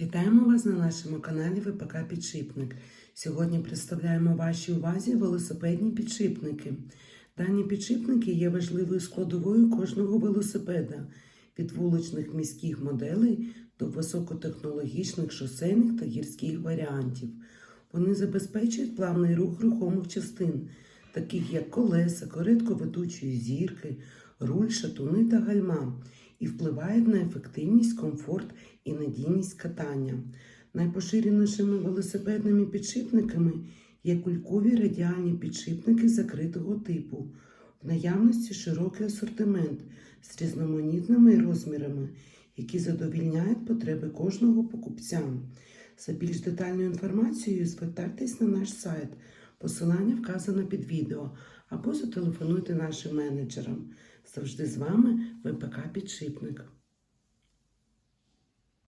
Вітаємо вас на нашому каналі ВПК Підшипник. Сьогодні представляємо вашій увазі велосипедні підшипники. Дані підшипники є важливою складовою кожного велосипеда від вуличних міських моделей до високотехнологічних шосейних та гірських варіантів. Вони забезпечують плавний рух рухомих частин, таких як колеса, коритковедучої зірки, руль, шатуни та гальма, і впливають на ефективність, комфорт і надійність катання. Найпоширенішими велосипедними підшипниками є кулькові радіальні підшипники закритого типу. В наявності широкий асортимент з різноманітними розмірами, які задовільняють потреби кожного покупця. За більш детальною інформацією звертайтесь на наш сайт. Посилання вказано під відео або зателефонуйте нашим менеджерам. Завжди з вами ВПК Підшипник.